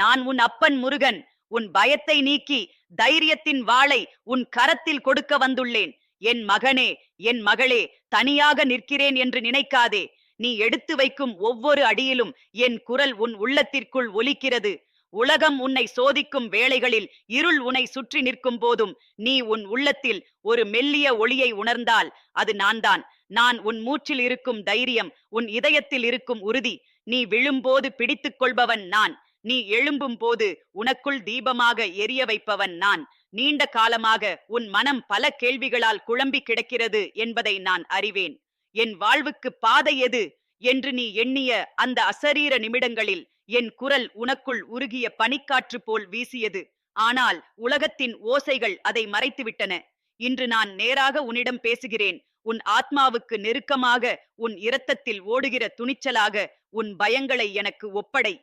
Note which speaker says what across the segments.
Speaker 1: நான் உன் அப்பன் முருகன். உன் பயத்தை நீக்கி தைரியத்தின் வாளை உன் கரத்தில் கொடுக்க வந்துள்ளேன். என் மகனே என் மகளே தனியாக நிற்கிறேன் என்று நினைக்காதே. நீ எடுத்து வைக்கும் ஒவ்வொரு அடியிலும் என் குரல் உன் உள்ளத்திற்குள் ஒலிக்கிறது. உலகம் உன்னை சோதிக்கும் வேளைகளில் இருள் உன்னை சுற்றி நிற்கும் போதும் நீ உன் உள்ளத்தில் ஒரு மெல்லிய ஒளியை உணர்ந்தால் அது நான்தான். நான் உன் மூச்சில் இருக்கும் தைரியம் உன் இதயத்தில் இருக்கும் உறுதி. நீ விழும்போது பிடித்துக் கொள்பவன் நான். நீ எழும்பும் போது உனக்குள் தீபமாக எரிய வைப்பவன் நான். நீண்ட காலமாக உன் மனம் பல கேள்விகளால் குழம்பி கிடக்கிறது என்பதை நான் அறிவேன். என் வாழ்வுக்கு பாதை எது? என்று நீ எண்ணிய அந்த அசரீர நிமிடங்களில் என் குரல் உனக்குள் உருகிய பனிக்காற்று போல் வீசியது. ஆனால் உலகத்தின் ஓசைகள் அதை மறைத்துவிட்டன. இன்று நான் நேராக உன்னிடம் பேசுகிறேன். உன் ஆத்மாவுக்கு நெருக்கமாக உன் இரத்தத்தில் ஓடுகிற துணிச்சலாக உன் பயங்களை எனக்கு ஒப்படை.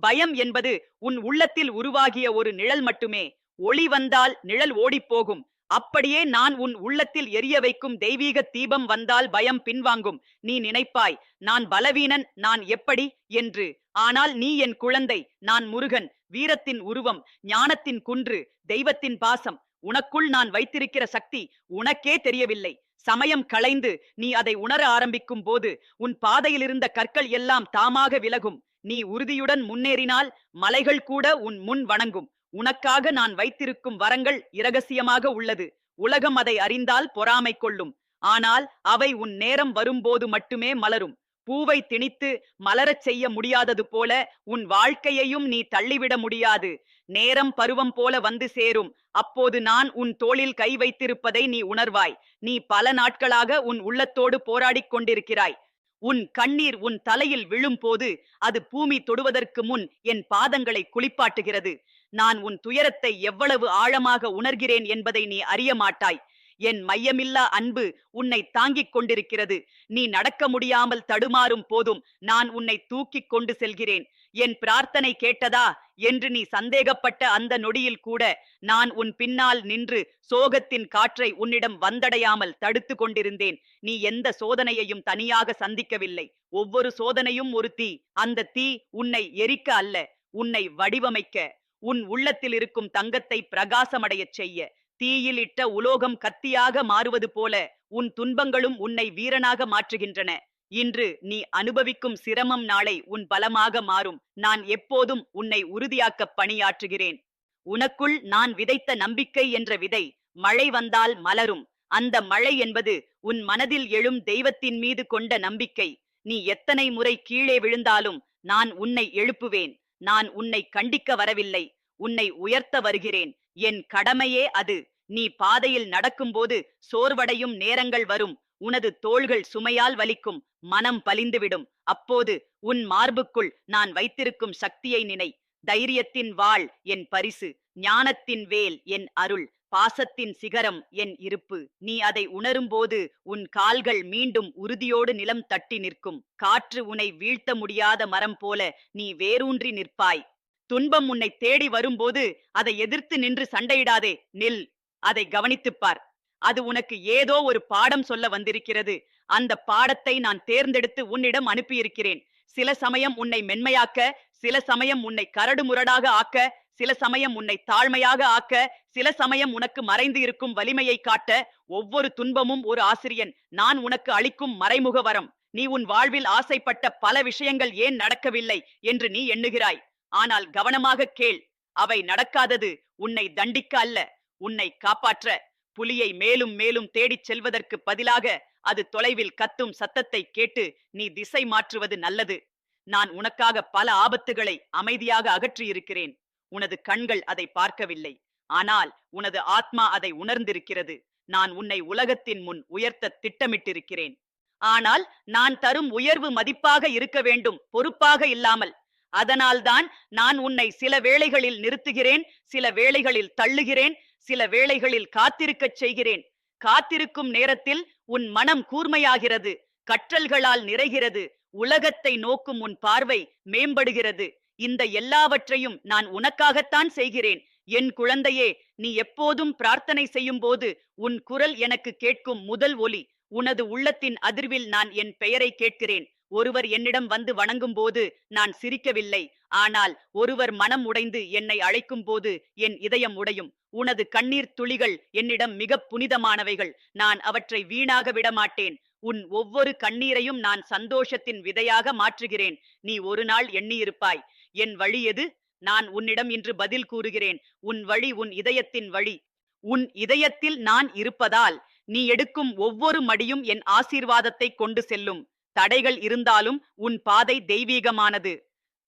Speaker 1: பயம் என்பது உன் உள்ளத்தில் உருவாகிய ஒரு நிழல் மட்டுமே. ஒளி வந்தால் நிழல் ஓடிப்போகும். அப்படியே நான் உன் உள்ளத்தில் எரிய வைக்கும் தெய்வீக தீபம் வந்தால் பயம் பின்வாங்கும். நீ நினைப்பாய் நான் பலவீனன் நான் எப்படி? என்று. ஆனால் நீ என் குழந்தை நான் முருகன் வீரத்தின் உருவம் ஞானத்தின் குன்று தெய்வத்தின் பாசம். உனக்குள் நான் வைத்திருக்கிற சக்தி உனக்கே தெரியவில்லை. சமயம் களைந்து நீ அதை உணர ஆரம்பிக்கும் போது உன் பாதையில் இருந்த கற்கள் எல்லாம் தாமாக விலகும். நீ உறுதியுடன் முன்னேறினால் மலைகள் கூட உன் முன் வணங்கும். உனக்காக நான் வைத்திருக்கும் வரங்கள் இரகசியமாக உள்ளது. உலகம் அதை அறிந்தால் பொறாமை கொள்ளும். ஆனால் அவை உன் நேரம் வரும்போது மட்டுமே மலரும். பூவை திணித்து மலரச் செய்ய முடியாதது போல உன் வாழ்க்கையையும் நீ தள்ளிவிட முடியாது. நேரம் பருவம் போல வந்து சேரும். அப்போது நான் உன் தோளில் கை வைத்திருப்பதை நீ உணர்வாய். நீ பல நாட்களாக உன் உள்ளத்தோடு போராடிக் கொண்டிருக்கிறாய். உன் கண்ணீர் உன் தலையில் விழும்போது அது பூமி தொடுவதற்கு முன் என் பாதங்களை குளிப்பாட்டுகிறது. நான் உன் துயரத்தை எவ்வளவு ஆழமாக உணர்கிறேன் என்பதை நீ அறிய மாட்டாய். என் மையமில்லா அன்பு உன்னை தாங்கிக் கொண்டிருக்கிறது. நீ நடக்க முடியாமல் தடுமாறும் போதும் நான் உன்னை தூக்கிக் கொண்டு செல்கிறேன். என் பிரார்த்தனை கேட்டதா? என்று நீ சந்தேகப்பட்ட அந்த நொடியில் கூட நான் உன் பின்னால் நின்று சோகத்தின் காற்றை உன்னிடம் வந்தடையாமல் தடுத்து கொண்டிருந்தேன். நீ எந்த சோதனையையும் தனியாக சந்திக்கவில்லை. ஒவ்வொரு சோதனையும் ஒரு தீ. அந்த தீ உன்னை எரிக்க அல்ல உன்னை வடிவமைக்க உன் உள்ளத்தில் இருக்கும் தங்கத்தை பிரகாசமடையச் செய்ய. தீயில் இட்ட உலோகம் கத்தியாக மாறுவது போல உன் துன்பங்களும் உன்னை வீரனாக மாற்றுகின்றன. இன்று நீ அனுபவிக்கும் சிரமம் நாளை உன் பலமாக மாறும். நான் எப்போதும் உன்னை உறுதியாக்க பணியாற்றுகிறேன். உனக்குள் நான் விதைத்த நம்பிக்கை என்ற விதை மழை வந்தால் மலரும். அந்த மழை என்பது உன் மனதில் எழும் தெய்வத்தின் மீது கொண்ட நம்பிக்கை. நீ எத்தனை முறை கீழே விழுந்தாலும் நான் உன்னை எழுப்புவேன். நான் உன்னை கண்டிக்க வரவில்லை. உன்னை உயர்த்த வருகிறேன். என் கடமையே அது. நீ பாதையில் நடக்கும்போது சோர்வடையும் நேரங்கள் வரும். உனது தோள்கள் சுமையால் வலிக்கும். மனம் பலிந்துவிடும். அப்போது உன் மார்புக்குள் நான் வைத்திருக்கும் சக்தியை நினை. தைரியத்தின் வாள் என் பரிசு. ஞானத்தின் வேல் என் அருள். பாசத்தின் சிகரம் என் இருப்பு. நீ அதை உணரும்போது உன் கால்கள் மீண்டும் உறுதியோடு நிலம் தட்டி நிற்கும். காற்று உன்னை வீழ்த்த முடியாத மரம் போல நீ வேரூன்றி நிற்பாய். துன்பம் உன்னை தேடி வரும்போது அதை எதிர்த்து நின்று சண்டையிடாதே நில். அதை கவனித்துப் பார் அது உனக்கு ஏதோ ஒரு பாடம் சொல்ல வந்திருக்கிறது. அந்த பாடத்தை நான் தேர்ந்தெடுத்து உன்னிடம் அனுப்பியிருக்கிறேன். சில சமயம் உன்னை மென்மையாக்க சில சமயம் உன்னை கரடு முரடாக ஆக்க சில சமயம் உன்னை தாழ்மையாக ஆக்க சில சமயம் உனக்கு மறைந்து இருக்கும் வலிமையை காட்ட ஒவ்வொரு துன்பமும் ஒரு ஆசிரியன். நான் உனக்கு அளிக்கும் மறைமுக வரம். நீ உன் வாழ்வில் ஆசைப்பட்ட பல விஷயங்கள் ஏன் நடக்கவில்லை என்று நீ எண்ணுகிறாய். ஆனால் கவனமாக கேள் அவை நடக்காதது உன்னை தண்டிக்க அல்ல உன்னை காப்பாற்ற. புலியை மேலும் மேலும் தேடிச் செல்வதற்கு பதிலாக அது தொலைவில் கத்தும் சத்தத்தை கேட்டு நீ திசை மாற்றுவது நல்லது. நான் உனக்காக பல ஆபத்துகளை அமைதியாக அகற்றியிருக்கிறேன். உனது கண்கள் அதை பார்க்கவில்லை. ஆனால் உனது ஆத்மா அதை உணர்ந்திருக்கிறது. நான் உன்னை உலகத்தின் முன் உயர்த்த திட்டமிட்டிருக்கிறேன். ஆனால் நான் தரும் உயர்வு மதிப்பாக இருக்க வேண்டும் பொறுப்பாக இல்லாமல். அதனால்தான் நான் உன்னை சில வேளைகளில் நிறுத்துகிறேன் சில வேளைகளில் தள்ளுகிறேன் சில வேளைகளில் காத்திருக்கச் செய்கிறேன். காத்திருக்கும் நேரத்தில் உன் மனம் கூர்மையாகிறது கற்றல்களால் நிறைகிறது உலகத்தை நோக்கும் உன் பார்வை மேம்படுகிறது. இந்த எல்லாவற்றையும் நான் உனக்காகத்தான் செய்கிறேன். என் குழந்தையே நீ எப்போதும் பிரார்த்தனை செய்யும் போது உன் குரல் எனக்கு கேட்கும் முதல் ஒலி உனது உள்ளத்தின் அதிர்வில் நான் என் பெயரை கேட்கிறேன். ஒருவர் என்னிடம் வந்து வணங்கும் போது நான் சிரிக்கவில்லை. ஆனால் ஒருவர் மனம் உடைந்து என்னை அழைக்கும் போது என் இதயம் உடையும். உனது கண்ணீர் துளிகள் என்னிடம் மிக புனிதமானவைகள். நான் அவற்றை வீணாக விடமாட்டேன். உன் ஒவ்வொரு கண்ணீரையும் நான் சந்தோஷத்தின் விதையாக மாற்றுகிறேன். நீ ஒரு நாள் எண்ணியிருப்பாய். என் வழி எது? நான் உன்னிடம் இன்று பதில் கூறுகிறேன். உன் வழி உன் இதயத்தின் வழி. உன் இதயத்தில் நான் இருப்பதால் நீ எடுக்கும் ஒவ்வொரு மடியும் என் ஆசீர்வாதத்தை கொண்டு செல்லும். தடைகள் இருந்தாலும் உன் பாதை தெய்வீகமானது.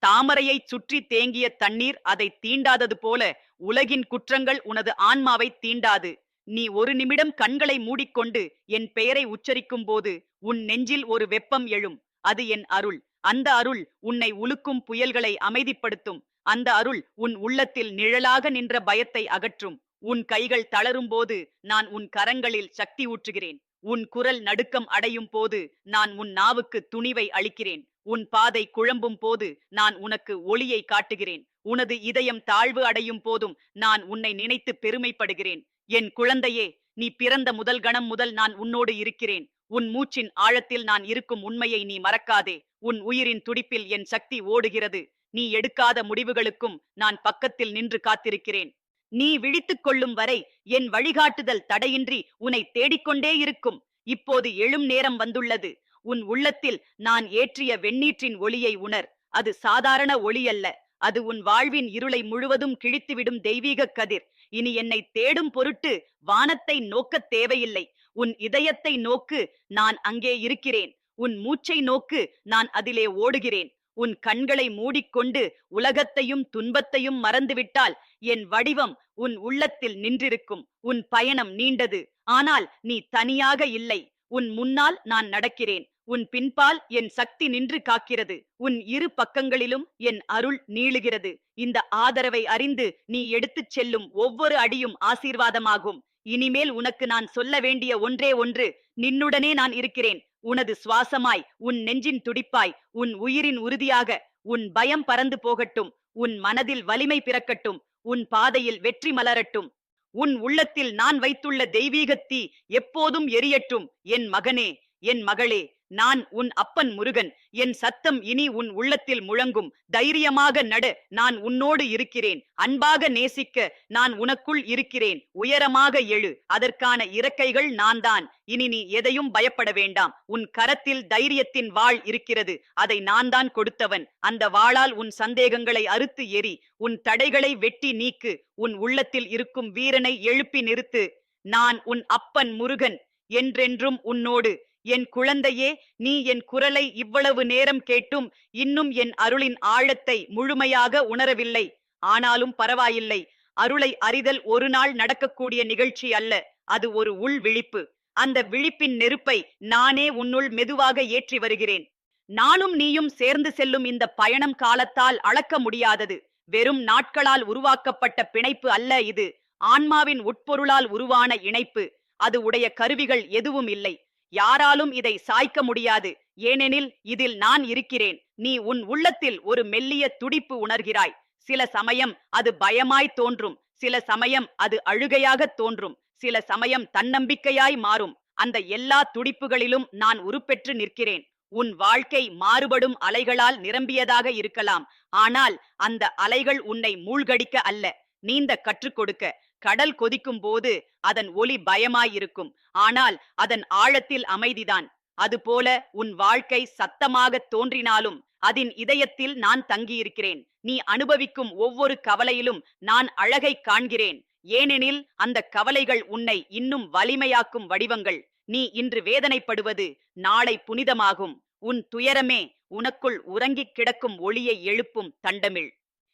Speaker 1: தாமரையைச் சுற்றி தேங்கிய தண்ணீர் அதை தீண்டாதது போல உலகின் குற்றங்கள் உனது ஆன்மாவை தீண்டாது. நீ ஒரு நிமிடம் கண்களை மூடிக்கொண்டு என் பெயரை உச்சரிக்கும் போது உன் நெஞ்சில் ஒரு வெப்பம் எழும். அது என் அருள். அந்த அருள் உன்னை உலுக்கும் புயல்களை அமைதிப்படுத்தும். அந்த அருள் உன் உள்ளத்தில் நிழலாக நின்ற பயத்தை அகற்றும். உன் கைகள் தளரும்போது நான் உன் கரங்களில் சக்தி ஊற்றுகிறேன். உன் குரல் நடுக்கம் அடையும் போது நான் உன் நாவுக்கு துணிவை அளிக்கிறேன். உன் பாதை குழம்பும் போது நான் உனக்கு ஒளியை காட்டுகிறேன். உனது இதயம் தாழ்வு அடையும் போதும் நான் உன்னை நினைத்து பெருமைப்படுகிறேன். என் குழந்தையே நீ பிறந்த முதல் கணம் முதல் நான் உன்னோடு இருக்கிறேன். உன் மூச்சின் ஆழத்தில் நான் இருக்கும் உண்மையை நீ மறக்காதே. உன் உயிரின் துடிப்பில் என் சக்தி ஓடுகிறது. நீ எடுக்காத முடிவுகளுக்கும் நான் பக்கத்தில் நின்று காத்திருக்கிறேன். நீ விழித்துக் கொள்ளும் வரை என் வழிகாட்டுதல் தடையின்றி உன்னை தேடிக்கொண்டே இருக்கும். இப்போது எழும் நேரம் வந்துள்ளது. உன் உள்ளத்தில் நான் ஏற்றிய வெண்ணீற்றின் ஒளியை உணர். அது சாதாரண ஒளி அல்ல அது உன் வாழ்வின் இருளை முழுவதும் கிழித்துவிடும் தெய்வீக கதிர். இனி என்னை தேடும் பொருட்டு வானத்தை நோக்கத் தேவையில்லை. உன் இதயத்தை நோக்கு நான் அங்கே இருக்கிறேன். உன் மூச்சை நோக்கு நான் அதிலே ஓடுகிறேன். உன் கண்களை மூடிக்கொண்டு உலகத்தையும் துன்பத்தையும் மறந்துவிட்டால் என் வடிவம் உன் உள்ளத்தில் நின்றிருக்கும் உன் பயணம் நீண்டது. ஆனால் நீ தனியாக இல்லை. உன் முன்னால் நான் நடக்கிறேன். உன் பின்பால் என் சக்தி நின்று காக்கிறது. உன் இரு பக்கங்களிலும் என் அருள் நீளுகிறது. இந்த ஆதரவை அறிந்து நீ எடுத்துச் செல்லும் ஒவ்வொரு அடியும் ஆசீர்வாதமாகும். இனிமேல் உனக்கு நான் சொல்ல வேண்டிய ஒன்றே ஒன்று நின்னுடனே நான் இருக்கிறேன். உனது சுவாசமாய் உன் நெஞ்சின் துடிப்பாய் உன் உயிரின் உறுதியாக உன் பயம் பறந்து போகட்டும் உன் மனதில் வலிமை பிறக்கட்டும் உன் பாதையில் வெற்றி மலரட்டும். உன் உள்ளத்தில் நான் வைத்துள்ள தெய்வீகத் தீ எப்போதும் எரியட்டும் என் மகனே என் மகளே நான் உன் அப்பன் முருகன். என் சத்தம் இனி உன் உள்ளத்தில் முழங்கும். தைரியமாக நட நான் உன்னோடு இருக்கிறேன். அன்பாக நேசிக்க நான் உனக்குள் இருக்கிறேன். உயரமாக எழு அதற்கான இறக்கைகள் நான் தான் இனி நீ எதையும் பயப்பட வேண்டாம். உன் கரத்தில் தைரியத்தின் வாள் இருக்கிறது. அதை நான் தான் கொடுத்தவன். அந்த வாளால் உன் சந்தேகங்களை அறுத்து எரி உன் தடைகளை வெட்டி நீக்கு. உன் உள்ளத்தில் இருக்கும் வீரனை எழுப்பி நிறுத்து. நான் உன் அப்பன் முருகன். என்றென்றும் உன்னோடு என் குழந்தையே நீ என் குரலை இவ்வளவு நேரம் கேட்டும் இன்னும் என் அருளின் ஆழத்தை முழுமையாக உணரவில்லை. ஆனாலும் பரவாயில்லை. அருளை அறிதல் ஒரு நாள் நடக்கக்கூடிய நிகழ்ச்சி அல்ல அது ஒரு உள் விழிப்பு. அந்த விழிப்பின் நெருப்பை நானே உன்னுள் மெதுவாக ஏற்றி வருகிறேன். நானும் நீயும் சேர்ந்து செல்லும் இந்த பயணம் காலத்தால் அளக்க முடியாதது. வெறும் நாட்களால் உருவாக்கப்பட்ட பிணைப்பு அல்ல இது. ஆன்மாவின் உட்பொருளால் உருவான இணைப்பு. அது உடைய கருவிகள் எதுவும் இல்லை. யாராலும் இதை சாய்க்க முடியாது. ஏனெனில் இதில் நான் இருக்கிறேன். நீ உன் உள்ளத்தில் ஒரு மெல்லிய துடிப்பு உணர்கிறாய். சில சமயம் அது பயமாய் தோன்றும். சில சமயம் அது அழுகையாக தோன்றும். சில சமயம் தன்னம்பிக்கையாய் மாறும். அந்த எல்லா துடிப்புகளிலும் நான் உருப்பெற்று நிற்கிறேன். உன் வாழ்க்கை மாறுபடும் அலைகளால் நிரம்பியதாக இருக்கலாம். ஆனால் அந்த அலைகள் உன்னை மூழ்கடிக்க அல்ல. நீந்த கற்றுக் கொடுக்க. கடல் கொதிக்கும் போது அதன் ஒலி பயமாயிருக்கும். ஆனால் அதன் ஆழத்தில் அமைதிதான். அதுபோல உன் வாழ்க்கை சத்தமாக தோன்றினாலும் அதன் இதயத்தில் நான் தங்கியிருக்கிறேன். நீ அனுபவிக்கும் ஒவ்வொரு கவலையிலும் நான் அழகை காண்கிறேன். ஏனெனில் அந்த கவலைகள் உன்னை இன்னும் வலிமையாக்கும் வடிவங்கள். நீ இன்று வேதனைப்படுவது நாளை புனிதமாகும். உன் துயரமே உனக்குள் உறங்கிக் கிடக்கும் ஒளியை எழுப்பும் தண்டமிழ்.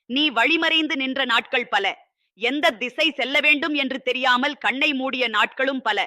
Speaker 1: நீ வழிமறைந்து நின்ற நாட்கள் பல. எந்த திசை செல்ல வேண்டும் என்று தெரியாமல் கண்ணை மூடிய நாட்களும் பல.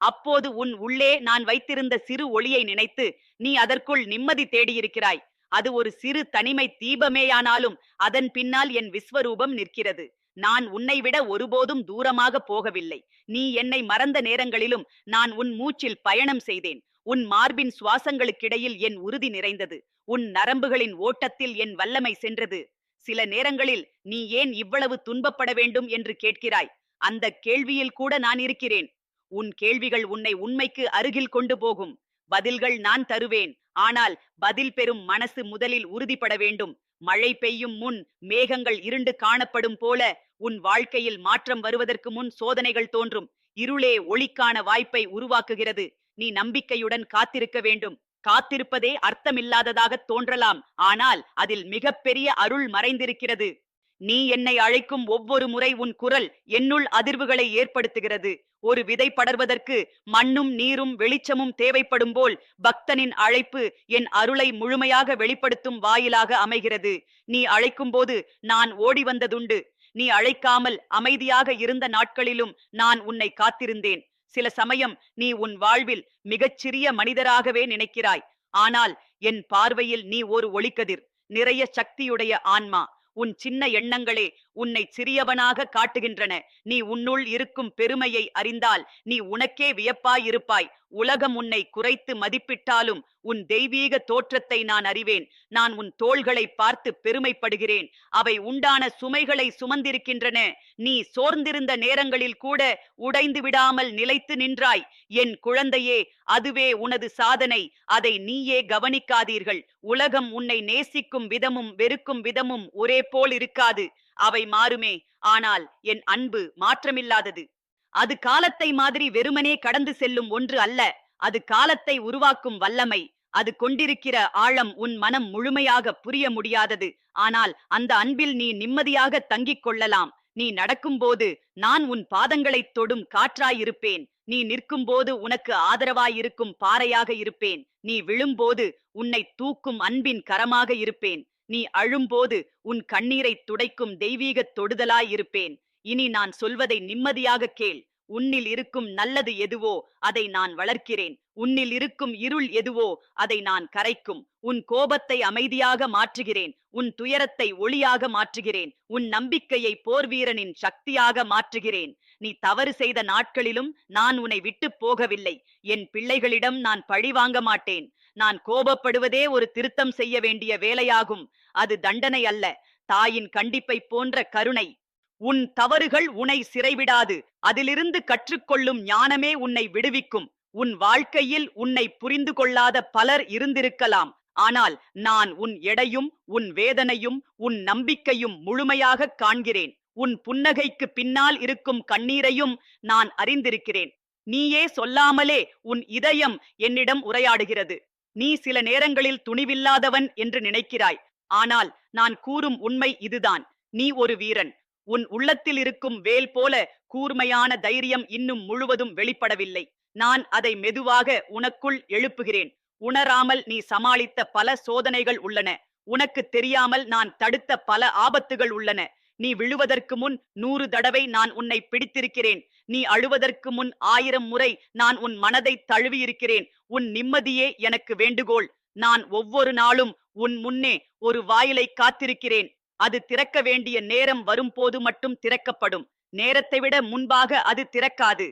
Speaker 1: அப்போது உன் உள்ளே நான் வைத்திருந்த சிறு ஒளியை நினைத்து நீ அதற்குள் நிம்மதி தேடியிருக்கிறாய். அது ஒரு சிறு தனிமை தீபமேயானாலும் அதன் பின்னால் என் விஸ்வரூபம் நிற்கிறது. நான் உன்னை விட ஒருபோதும் தூரமாக போகவில்லை. நீ என்னை மறந்த நேரங்களிலும் நான் உன் மூச்சில் பயணம் செய்தேன். உன் மார்பின் சுவாசங்களுக்கிடையில் என் உறுதி நிறைந்தது. உன் நரம்புகளின் ஓட்டத்தில் என் வல்லமை சென்றது. சில நேரங்களில் நீ ஏன் இவ்வளவு துன்பப்பட வேண்டும் என்று கேட்கிறாய்? அந்த கேள்வியில் கூட நான் இருக்கிறேன். உன் கேள்விகள் உன்னை உண்மைக்கு அருகில் கொண்டு போகும். பதில்கள் நான் தருவேன். ஆனால் பதில் பெறும் மனசு முதலில் உறுதிப்பட வேண்டும். மழை பெய்யும் முன் மேகங்கள் இருண்டு காணப்படும் போல உன் வாழ்க்கையில் மாற்றம் வருவதற்கு முன் சோதனைகள் தோன்றும். இருளே ஒளிக்கான வாய்ப்பை உருவாக்குகிறது. நீ நம்பிக்கையுடன் காத்திருக்க வேண்டும். காத்திருப்பதே அர்த்தமில்லாததாக தோன்றலாம். ஆனால் அதில் மிகப்பெரிய அருள் மறைந்திருக்கிறது. நீ என்னை அழைக்கும் ஒவ்வொரு முறை உன் குரல் என்னுள் அதிர்வுகளை ஏற்படுத்துகிறது. ஒரு விதை படர்வதற்கு மண்ணும் நீரும் வெளிச்சமும் தேவைப்படும் போல் பக்தனின் அழைப்பு என் அருளை முழுமையாக வெளிப்படுத்தும் வாயிலாக அமைகிறது. நீ அழைக்கும்போது நான் ஓடி வந்ததுண்டு. நீ அழைக்காமல் அமைதியாக இருந்த நாட்களிலும் நான் உன்னை காத்திருந்தேன். சில சமயம் நீ உன் வாழ்வில் மிகச்சிறிய மனிதராகவே நினைக்கிறாய். ஆனால் என் பார்வையில் நீ ஒரு ஒளிக்கதிர் நிறைய சக்தியுடைய ஆன்மா. உன் சின்ன எண்ணங்களே உன்னை சிறியவனாக காட்டுகின்றன. நீ உன்னுள் இருக்கும் பெருமையை அறிந்தால் நீ உனக்கே வியப்பாயிருப்பாய். உலகம் உன்னை குறைத்து மதிப்பிட்டாலும் உன் தெய்வீக தோற்றத்தை நான் அறிவேன். நான் உன் தோள்களை பார்த்து பெருமைப்படுகிறேன். அவை உண்டான சுமைகளை சுமந்திருக்கின்றன. நீ சோர்ந்திருந்த நேரங்களில் கூட உடைந்து விடாமல் நிலைத்து நின்றாய். என் குழந்தையே அதுவே உனது சாதனை. அதை நீயே கவனிக்காதீர்கள். உலகம் உன்னை நேசிக்கும் விதமும் வெறுக்கும் விதமும் ஒரே போல் இருக்காது. அவை மாறுமே. ஆனால் என் அன்பு மாற்றமில்லாதது. அது காலத்தை மாதிரி வெறுமனே கடந்து செல்லும் ஒன்று அல்ல. அது காலத்தை உருவாக்கும் வல்லமை. அது கொண்டிருக்கிற ஆழம் உன் மனம் முழுமையாக புரிய முடியாதது. ஆனால் அந்த அன்பில் நீ நிம்மதியாக தங்கிக் கொள்ளலாம். நீ நடக்கும்போது நான் உன் பாதங்களைத் தொடும் காற்றாயிருப்பேன். நீ நிற்கும்போது உனக்கு ஆதரவாயிருக்கும் பாறையாக இருப்பேன். நீ விழும்போது உன்னை தூக்கும் அன்பின் கரமாக இருப்பேன். நீ அழும்போது உன் கண்ணீரை துடைக்கும் தெய்வீகத் தொடுதலாயிருப்பேன். இனி நான் சொல்வதை நிம்மதியாக கேள். உன்னில் இருக்கும் நல்லது எதுவோ அதை நான் வளர்க்கிறேன். உன்னில் இருக்கும் இருள் எதுவோ அதை நான் கரைக்கும். உன் கோபத்தை அமைதியாக மாற்றுகிறேன். உன் துயரத்தை ஒளியாக மாற்றுகிறேன். உன் நம்பிக்கையை போர்வீரனின் சக்தியாக மாற்றுகிறேன். நீ தவறு செய்த நாட்களிலும் நான் உன்னை விட்டு போகவில்லை. என் பிள்ளைகளிடம் நான் பழி வாங்க மாட்டேன். நான் கோபப்படுவதே ஒரு திருத்தம் செய்ய வேண்டிய வேலையாகும். அது தண்டனை அல்ல. தாயின் கண்டிப்பை போன்ற கருணை. உன் தவறுகள் உன்னை சிறைவிடாது. அதிலிருந்து கற்றுக்கொள்ளும் ஞானமே உன்னை விடுவிக்கும். உன் வாழ்க்கையில் உன்னை புரிந்து கொள்ளாத பலர் இருந்திருக்கலாம். ஆனால் நான் உன் எடையும் உன் வேதனையும் உன் நம்பிக்கையும் முழுமையாக காண்கிறேன். உன் புன்னகைக்கு பின்னால் இருக்கும் கண்ணீரையும் நான் அறிந்திருக்கிறேன். நீயே சொல்லாமலே உன் இதயம் என்னிடம் உரையாடுகிறது. நீ சில நேரங்களில் துணிவில்லாதவன் என்று நினைக்கிறாய். ஆனால் நான் கூறும் உண்மை இதுதான். நீ ஒரு வீரன். உன் உள்ளத்தில் இருக்கும் வேல் போல கூர்மையான தைரியம் இன்னும் முழுவதும் வெளிப்படவில்லை. நான் அதை மெதுவாக உனக்குள் எழுப்புகிறேன். உணராமல் நீ சமாளித்த பல சோதனைகள் உள்ளன. உனக்கு தெரியாமல் நான் தடுத்த பல ஆபத்துகள் உள்ளன. நீ விழுவதற்கு முன் நூறு தடவை நான் உன்னை பிடித்திருக்கிறேன். நீ அழுவதற்கு முன் ஆயிரம் முறை நான் உன் மனதை தழுவியிருக்கிறேன். உன் நிம்மதியே எனக்கு வேண்டுகோள். நான் ஒவ்வொரு நாளும் உன் முன்னே ஒரு வாயிலை காத்திருக்கிறேன். அது திறக்க வேண்டிய நேரம் வரும்போது மட்டும் திறக்கப்படும். நேரத்தை விட முன்பாக அது திறக்காது.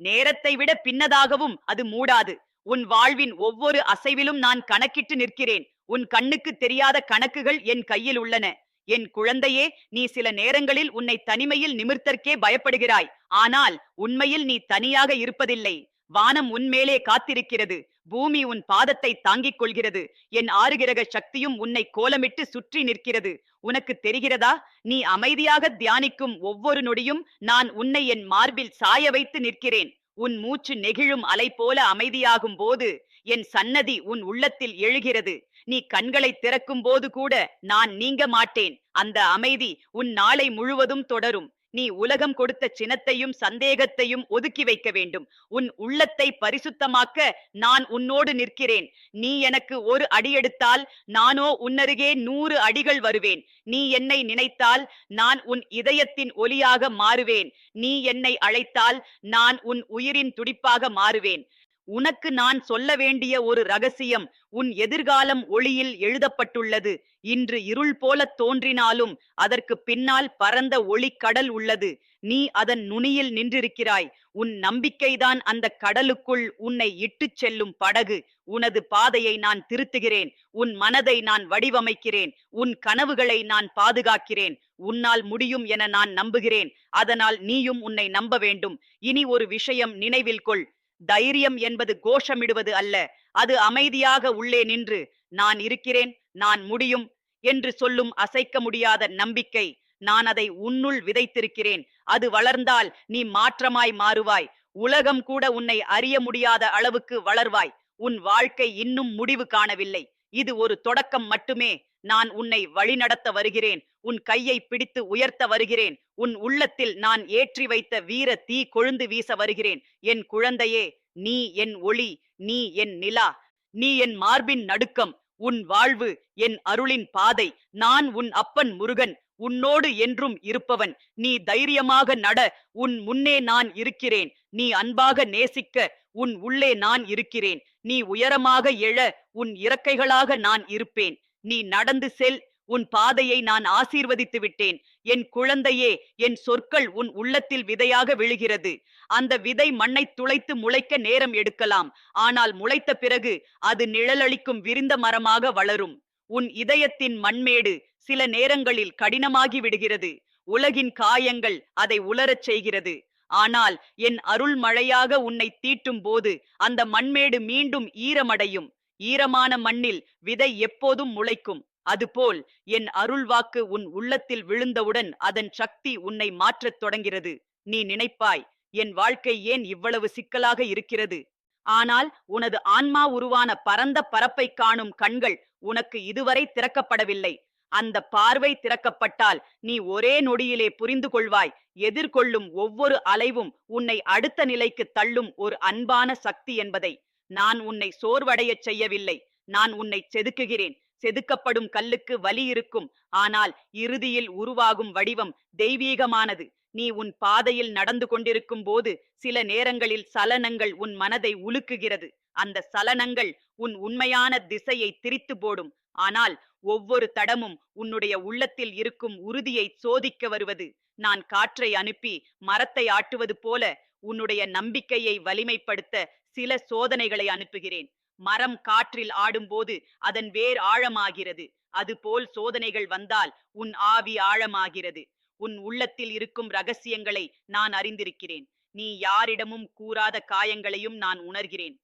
Speaker 1: நேரத்தை விட பின்னதாகவும் அது மூடாது. உன் வாழ்வின் ஒவ்வொரு அசைவிலும் நான் கணக்கிட்டு நிற்கிறேன். உன் கண்ணுக்கு தெரியாத கணக்குகள் என் கையில் உள்ளன. என் குழந்தையே நீ சில நேரங்களில் உன்னை தனிமையில் நிமிர்த்தற்கே பயப்படுகிறாய். ஆனால் உண்மையில் நீ தனியாக இருப்பதில்லை. வானம் உன்மேலே காத்திருக்கிறது. பூமி உன் பாதத்தை தாங்கிக் கொள்கிறது. என் ஆறுகிரக சக்தியும் உன்னை கோலமிட்டு சுற்றி நிற்கிறது. உனக்கு தெரிகிறதா? நீ அமைதியாக தியானிக்கும் ஒவ்வொரு நொடியும் நான் உன்னை என் மார்பில் சாய வைத்து நிற்கிறேன். உன் மூச்சு நெகிழும் அலை போல அமைதியாகும் போது என் சன்னதி உன் உள்ளத்தில் எழுகிறது. நீ கண்களை திறக்கும் போது கூட நான் நீங்க மாட்டேன். அந்த அமைதி உன் நாளை முழுவதும் தொடரும். நீ உலகம் கொடுத்த சினத்தையும் சந்தேகத்தையும் ஒதுக்கி வைக்க வேண்டும். உன் உள்ளத்தை பரிசுத்தமாக்க நான் உன்னோடு நிற்கிறேன். நீ எனக்கு ஒரு அடி எடுத்தால் நானோ உன்னருகே நூறு அடிகள் வருவேன். நீ என்னை நினைத்தால் நான் உன் இதயத்தின் ஒலியாக மாறுவேன். நீ என்னை அழைத்தால் நான் உன் உயிரின் துடிப்பாக மாறுவேன். உனக்கு நான் சொல்ல வேண்டிய ஒரு ரகசியம் உன் எதிர்காலம் ஒளியில் எழுதப்பட்டுள்ளது. இன்று இருள் போல தோன்றினாலும் அதற்கு பின்னால் பரந்த ஒளி கடல் உள்ளது. நீ அதன் நுனியில் நின்றிருக்கிறாய். உன் நம்பிக்கைதான் அந்த கடலுக்குள் உன்னை இட்டுச் செல்லும் படகு. உனது பாதையை நான் திருத்துகிறேன். உன் மனதை நான் வடிவமைக்கிறேன். உன் கனவுகளை நான் பாதுகாக்கிறேன். உன்னால் முடியும் என நான் நம்புகிறேன். அதனால் நீயும் உன்னை நம்ப வேண்டும். இனி ஒரு விஷயம் நினைவில் கொள். தைரியம் என்பது கோஷமிடுவது அல்ல. அது அமைதியாக உள்ளே நின்று நான் இருக்கிறேன் நான் முடியும் என்று சொல்லும் அசைக்க முடியாத நம்பிக்கை. நான் அதை உன்னுள் விதைத்திருக்கிறேன். அது வளர்ந்தால் நீ மாற்றமாய் மாறுவாய். உலகம் கூட உன்னை அறிய முடியாத அளவுக்கு வளர்வாய். உன் வாழ்க்கை இன்னும் முடிவு காணவில்லை. இது ஒரு தொடக்கம் மட்டுமே. நான் உன்னை வழிநடத்த வருகிறேன். உன் கையை பிடித்து உயர்த்த வருகிறேன். உன் உள்ளத்தில் நான் ஏற்றி வைத்த வீர தீ கொழுந்து வீச வருகிறேன். என் குழந்தையே நீ என் ஒளி நீ என் நிலா நீ என் மார்பின் நடுக்கம் உன் வாழ்வு என் அருளின் பாதை. நான் உன் அப்பன் முருகன் உன்னோடு என்றும் இருப்பவன். நீ தைரியமாக நட உன் முன்னே நான் இருக்கிறேன். நீ அன்பாக நேசிக்க உன் உள்ளே நான் இருக்கிறேன். நீ உயரமாக எழ உன் இறக்கைகளாக நான் இருப்பேன். நீ நடந்து செல் உன் பாதையை நான் ஆசீர்வதித்து விட்டேன். என் குழந்தையே என் சொற்கள் உன் உள்ளத்தில் விதையாக விழுகிறது. அந்த விதை மண்ணை துளைத்து முளைக்க நேரம் எடுக்கலாம். ஆனால் முளைத்த பிறகு அது நிழலளிக்கும் விரிந்த மரமாக வளரும். உன் இதயத்தின் மண்மேடு சில நேரங்களில் கடினமாகி விடுகிறது. உலகின் காயங்கள் அதை உலரச் செய்கிறது. ஆனால் என் அருள் மழையாக உன்னை தீட்டும் போது அந்த மண்மேடு மீண்டும் ஈரமடையும். ஈரமான மண்ணில் விதை எப்போதும் முளைக்கும். அதுபோல் என் அருள் வாக்கு உன் உள்ளத்தில் விழுந்தவுடன் அதன் சக்தி உன்னை மாற்றத் தொடங்கிறது. நீ நினைப்பாய் என் வாழ்க்கை ஏன் இவ்வளவு சிக்கலாக இருக்கிறது? ஆனால் உனது ஆன்மா உருவான பரந்த பரப்பை காணும் கண்கள் உனக்கு இதுவரை திறக்கப்படவில்லை. அந்த பார்வை திறக்கப்பட்டால் நீ ஒரே நொடியிலே புரிந்து கொள்வாய். எதிர்கொள்ளும் ஒவ்வொரு அலைவும் உன்னை அடுத்த நிலைக்கு தள்ளும் ஒரு அன்பான சக்தி என்பதை. நான் உன்னை சோர்வடையச் செய்யவில்லை. நான் உன்னை செதுக்குகிறேன். செதுக்கப்படும் கல்லுக்கு வலி இருக்கும். ஆனால் இறுதியில் உருவாகும் வடிவம் தெய்வீகமானது. நீ உன் பாதையில் நடந்து கொண்டிருக்கும் போது சில நேரங்களில் சலனங்கள் உன் மனதை உலுக்குகிறது. அந்த சலனங்கள் உன் உண்மையான திசையை திரித்து போடும். ஆனால் ஒவ்வொரு தடமும் உன்னுடைய உள்ளத்தில் இருக்கும் உறுதியை சோதிக்க வருவது. நான் காற்றை அனுப்பி மரத்தை ஆட்டுவது போல உன்னுடைய நம்பிக்கையை வலிமைப்படுத்த சில சோதனைகளை அனுப்புகிறேன். மரம் காற்றில் ஆடும்போது அதன் வேர் ஆழமாகிறது. அதுபோல் சோதனைகள் வந்தால் உன் ஆவி ஆழமாகிறது. உன் உள்ளத்தில் இருக்கும் ரகசியங்களை நான் அறிந்திருக்கிறேன். நீ யாரிடமும் கூறாத காயங்களையும் நான் உணர்கிறேன்.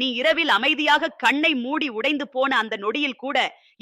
Speaker 1: நீ இரவில் அமைதியாக கண்ணை மூடி உடைந்து போன அந்த நொடியில் கூட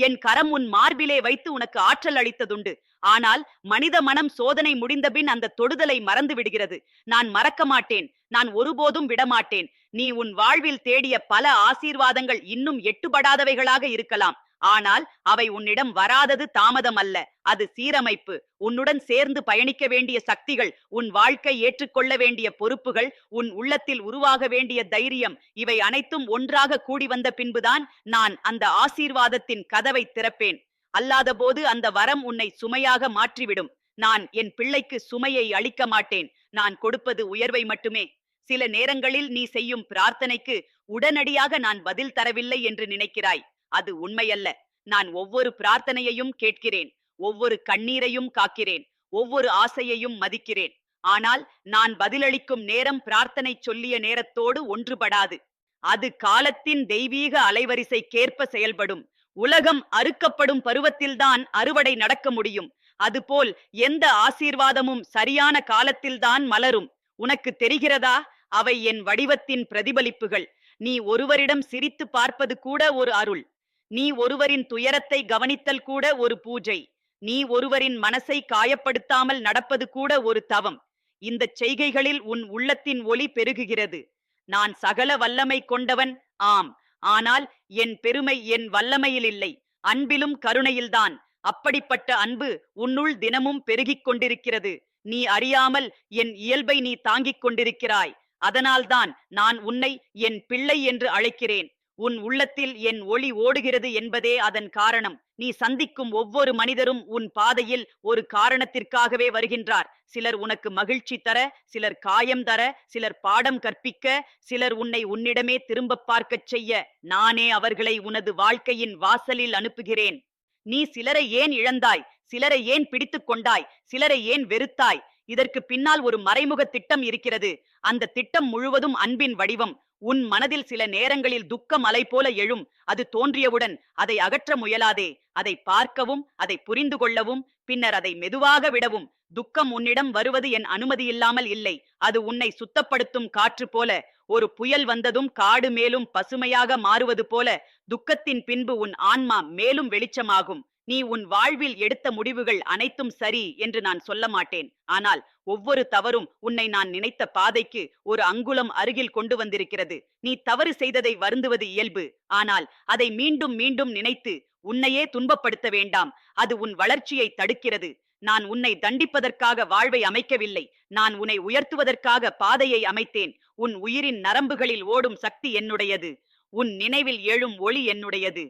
Speaker 1: என் கரம் உன் மார்பிலே வைத்து உனக்கு ஆற்றல் அளித்ததுண்டு. ஆனால் மனித மனம் சோதனை முடிந்தபின் அந்த தொடுதலை மறந்து விடுகிறது. நான் மறக்க மாட்டேன். நான் ஒருபோதும் விடமாட்டேன். நீ உன் வாழ்வில் தேடிய பல ஆசீர்வாதங்கள் இன்னும் எட்டுப்படாதவைகளாக இருக்கலாம். ஆனால் அவை உன்னிடம் வராதது தாமதம் அல்ல அது சீரமைப்பு. உன்னுடன் சேர்ந்து பயணிக்க வேண்டிய சக்திகள் உன் வாழ்க்கை ஏற்றுக்கொள்ள வேண்டிய பொறுப்புகள் உன் உள்ளத்தில் உருவாக வேண்டிய தைரியம் இவை அனைத்தும் ஒன்றாக கூடி வந்த பின்புதான் நான் அந்த ஆசீர்வாதத்தின் கதவை திறப்பேன். அல்லாதபோது அந்த வரம் உன்னை சுமையாக மாற்றிவிடும். நான் என் பிள்ளைக்கு சுமையை அளிக்க மாட்டேன். நான் கொடுப்பது உயர்வை மட்டுமே. சில நேரங்களில் நீ செய்யும் பிரார்த்தனைக்கு உடனடியாக நான் பதில் தரவில்லை என்று நினைக்கிறாய். அது உண்மையல்ல. நான் ஒவ்வொரு பிரார்த்தனையையும் கேட்கிறேன். ஒவ்வொரு கண்ணீரையும் காக்கிறேன். ஒவ்வொரு ஆசையையும் மதிக்கிறேன். ஆனால் நான் பதிலளிக்கும் நேரம் பிரார்த்தனை சொல்லிய நேரத்தோடு ஒன்றுபடாது. அது காலத்தின் தெய்வீக அலைவரிசைக்கேற்ப செயல்படும். உலகம் அறுக்கப்படும் பருவத்தில்தான் அறுவடை நடக்க முடியும். அதுபோல் எந்த ஆசீர்வாதமும் சரியான காலத்தில்தான் மலரும். உனக்கு தெரிகிறதா? அவை என் வடிவத்தின் பிரதிபலிப்புகள். நீ ஒருவரிடம் சிரித்து பார்ப்பது கூட ஒரு அருள். நீ ஒருவரின் துயரத்தை கவனித்தல் கூட ஒரு பூஜை. நீ ஒருவரின் மனசை காயப்படுத்தாமல் நடப்பது கூட ஒரு தவம். இந்த செய்கைகளில் உன் உள்ளத்தின் ஒளி பெருகுகிறது. நான் சகல வல்லமை கொண்டவன் ஆம். ஆனால் என் பெருமை என் வல்லமையில் இல்லை. அன்பிலும் கருணையில்தான். அப்படிப்பட்ட அன்பு உன்னுள் தினமும் பெருகிக் கொண்டிருக்கிறது. நீ அறியாமல் என் இயல்பை நீ தாங்கிக் கொண்டிருக்கிறாய். அதனால்தான் நான் உன்னை என் பிள்ளை என்று அழைக்கிறேன். உன் உள்ளத்தில் என் ஒளி ஓடுகிறது என்பதே அதன் காரணம். நீ சந்திக்கும் ஒவ்வொரு மனிதரும் உன் பாதையில் ஒரு காரணத்திற்காகவே வருகின்றார். சிலர் உனக்கு மகிழ்ச்சி தர சிலர் காயம் தர சிலர் பாடம் கற்பிக்க சிலர் உன்னை உன்னிடமே திரும்ப பார்க்கச் செய்ய நானே அவர்களை உனது வாழ்க்கையின் வாசலில் அனுப்புகிறேன். நீ சிலரை ஏன் இழந்தாய்? சிலரை ஏன் பிடித்துக் கொண்டாய்? சிலரை ஏன் வெறுத்தாய்? இதற்கு பின்னால் ஒரு மறைமுக திட்டம் இருக்கிறது. அந்த திட்டம் முழுவதும் அன்பின் வடிவம். உன் மனதில் சில நேரங்களில் துக்கம் அலை போல எழும். அது தோன்றியவுடன் அதை அகற்ற முயலாதே. அதை பார்க்கவும் அதை புரிந்து கொள்ளவும் பின்னர் அதை மெதுவாக விடவும். துக்கம் உன்னிடம் வருவது என் அனுமதி இல்லாமல் இல்லை. அது உன்னை சுத்தப்படுத்தும் காற்று போல. ஒரு புயல் வந்ததும் காடு மேலும் பசுமையாக மாறுவது போல. துக்கத்தின் பின்பு உன் ஆன்மா மேலும் வெளிச்சமாகும். நீ உன் வாழ்வில் எடுத்த முடிவுகள் அனைத்தும் சரி என்று நான் சொல்ல மாட்டேன். ஆனால் ஒவ்வொரு தவறும் உன்னை நான் நினைத்த பாதைக்கு ஒரு அங்குலம் அருகில் கொண்டு வந்திருக்கிறது. நீ தவறு செய்ததை வருந்துவது இயல்பு. ஆனால் அதை மீண்டும் மீண்டும் நினைத்து உன்னையே துன்பப்படுத்த வேண்டாம். அது உன் வளர்ச்சியை தடுக்கிறது. நான் உன்னை தண்டிப்பதற்காக வாழ்வை அமைக்கவில்லை. நான் உன்னை உயர்த்துவதற்காக பாதையை அமைத்தேன். உன் உயிரின் நரம்புகளில் ஓடும் சக்தி என்னுடையது. உன் நினைவில் எழும் ஒளி என்னுடையது.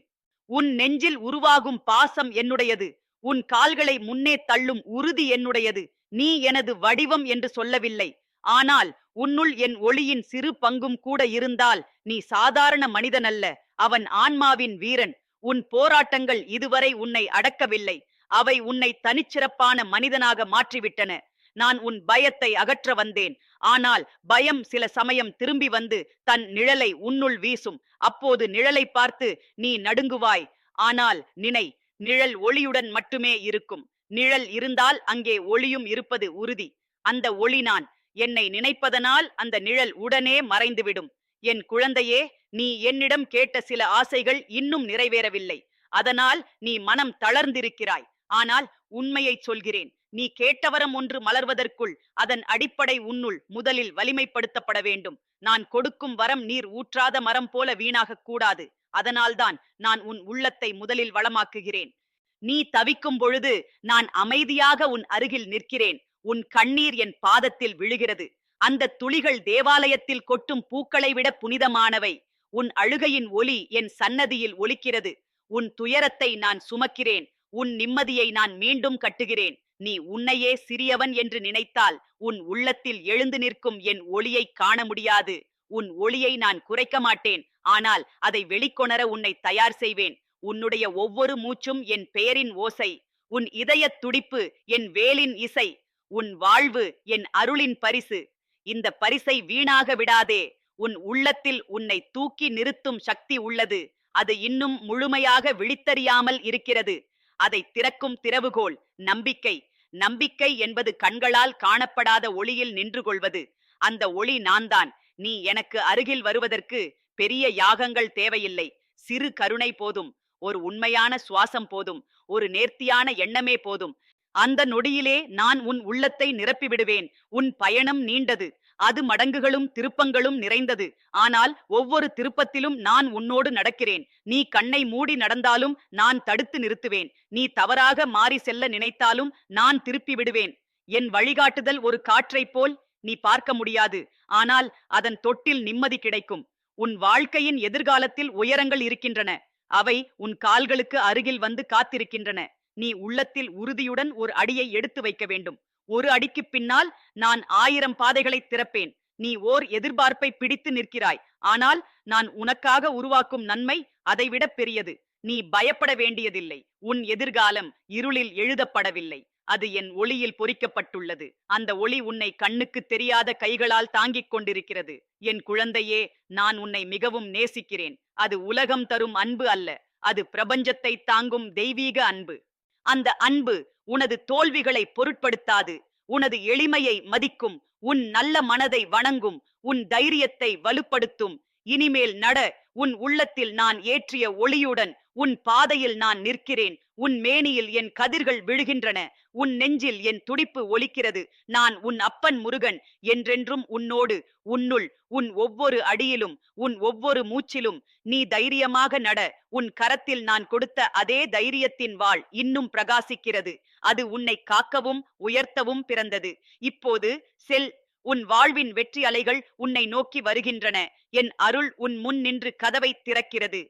Speaker 1: உன் நெஞ்சில் உருவாகும் பாசம் என்னுடையது. உன் கால்களை முன்னே தள்ளும் உறுதி என்னுடையது. நீ எனது வடிவம் என்று சொல்லவில்லை. ஆனால் உன்னுள் என் ஒளியின் சிறு பங்கும் கூட இருந்தால் நீ சாதாரண மனிதனல்ல. அவன் ஆன்மாவின் வீரன். உன் போராட்டங்கள் இதுவரை உன்னை அடக்கவில்லை. அவை உன்னை தனிச்சிறப்பான மனிதனாக மாற்றிவிட்டன. நான் உன் பயத்தை அகற்ற வந்தேன். ஆனால் பயம் சில சமயம் திரும்பி வந்து தன் நிழலை உன்னுள் வீசும். அப்போது நிழலை பார்த்து நீ நடுங்குவாய். ஆனால் நினை நிழல் ஒளியுடன் மட்டுமே இருக்கும். நிழல் இருந்தால் அங்கே ஒளியும் இருப்பது உறுதி. அந்த ஒளி நான். என்னை நினைப்பதனால் அந்த நிழல் உடனே மறைந்துவிடும். என் குழந்தையே நீ என்னிடம் கேட்ட சில ஆசைகள் இன்னும் நிறைவேறவில்லை. அதனால் நீ மனம் தளர்ந்திருக்கிறாய். ஆனால் உண்மையை சொல்கிறேன். நீ கேட்டவரம் ஒன்று மலர்வதற்குள் அதன் அடிப்படை உன்னுள் முதலில் வலிமைப்படுத்தப்பட வேண்டும். நான் கொடுக்கும் வரம் நீர் ஊற்றாத மரம் போல வீணாகக் கூடாது. அதனால்தான் நான் உன் உள்ளத்தை முதலில் வளமாக்குகிறேன். நீ தவிக்கும் பொழுது நான் அமைதியாக உன் அருகில் நிற்கிறேன். உன் கண்ணீர் என் பாதத்தில் விழுகிறது. அந்த துளிகள் தேவாலயத்தில் கொட்டும் பூக்களை விட புனிதமானவை. உன் அழுகையின் ஒலி என் சன்னதியில் ஒலிக்கிறது. உன் துயரத்தை நான் சுமக்கிறேன். உன் நிம்மதியை நான் மீண்டும் கட்டுகிறேன். நீ உன்னையே சிறியவன் என்று நினைத்தால் உன் உள்ளத்தில் எழுந்து நிற்கும் என் ஒளியை காண முடியாது. உன் ஒளியை நான் குறைக்க மாட்டேன். ஆனால் அதை வெளிக்கொணர உன்னை தயார் செய்வேன். உன்னுடைய ஒவ்வொரு மூச்சும் என் பெயரின் ஓசை. உன் இதயத் துடிப்பு என் வேலின் இசை. உன் வாழ்வு என் அருளின் பரிசு. இந்த பரிசை வீணாக விடாதே. உன் உள்ளத்தில் உன்னை தூக்கி நிறுத்தும் சக்தி உள்ளது. அது இன்னும் முழுமையாக விழித்தறியாமல் இருக்கிறது. அதை திறக்கும் திறவுகோல் நம்பிக்கை. நம்பிக்கை என்பது கண்களால் காணப்படாத ஒளியில் நின்று கொள்வது அந்த ஒளி நான்தான். நீ எனக்கு அருகில் வருவதற்கு பெரிய யாகங்கள் தேவையில்லை. சிறு கருணை போதும். ஒரு உண்மையான சுவாசம் போதும். ஒரு நேர்த்தியான எண்ணமே போதும். அந்த நொடியிலே நான் உன் உள்ளத்தை நிரப்பி விடுவேன் உன் பயணம் நீண்டது. அது மடங்குகளும் திருப்பங்களும் நிறைந்தது. ஆனால் ஒவ்வொரு திருப்பத்திலும் நான் உன்னோடு நடக்கிறேன். நீ கண்ணை மூடி நடந்தாலும் நான் தடுத்து நிறுத்துவேன். நீ தவறாக மாறி செல்ல நினைத்தாலும் நான் திருப்பி விடுவேன். என் வழிகாட்டுதல் ஒரு காற்றைப் போல் நீ பார்க்க முடியாது. ஆனால் அதன் தொட்டில் நிம்மதி கிடைக்கும். உன் வாழ்க்கையின் எதிர்காலத்தில் உயரங்கள் இருக்கின்றன. அவை உன் கால்களுக்கு அருகில் வந்து காத்திருக்கின்றன. நீ உள்ளத்தில் உறுதியுடன் ஒரு அடியை எடுத்து வைக்க வேண்டும். ஒரு அடிக்கு பின்னால் நான் ஆயிரம் பாதைகளை திறப்பேன். நீ ஓர் எதிர்பார்ப்பை பிடித்து நிற்கிறாய். ஆனால் நான் உனக்காக உருவாக்கும் நன்மை அதைவிட பெரியது. நீ பயப்பட வேண்டியதில்லை. உன் எதிர்காலம் இருளில் எழுதப்படவில்லை. அது என் ஒளியில் பொறிக்கப்பட்டுள்ளது. அந்த ஒளி உன்னை கண்ணுக்கு தெரியாத கைகளால் தாங்கிக் கொண்டிருக்கிறது. என் குழந்தையே நான் உன்னை மிகவும் நேசிக்கிறேன். அது உலகம் தரும் அன்பு அல்ல. அது பிரபஞ்சத்தை தாங்கும் தெய்வீக அன்பு. அந்த அன்பு உனது தோல்விகளை பொருட்படுத்தாது. உனது எளிமையை மதிக்கும். உன் நல்ல மனதை வணங்கும். உன் தைரியத்தை வலுப்படுத்தும். இனிமேல் நட. உன் உள்ளத்தில் நான் ஏற்றிய ஒளியுடன் உன் பாதையில் நான் நிற்கிறேன். உன் மேனியில் என் கதிர்கள் விழுகின்றன. உன் நெஞ்சில் என் துடிப்பு ஒலிக்கிறது. நான் உன் அப்பன் முருகன். என்றென்றும் உன்னோடு உன்னுள் உன் ஒவ்வொரு அடியிலும் உன் ஒவ்வொரு மூச்சிலும் நீ தைரியமாக நட. உன் கரத்தில் நான் கொடுத்த அதே தைரியத்தின் வாள் இன்னும் பிரகாசிக்கிறது. அது உன்னை காக்கவும் உயர்த்தவும் பிறந்தது. இப்போது செல் உன் வாழ்வின் வெற்றி அலைகள் உன்னை நோக்கி வருகின்றன. என் அருள் உன் முன் நின்று கதவை திறக்கிறது.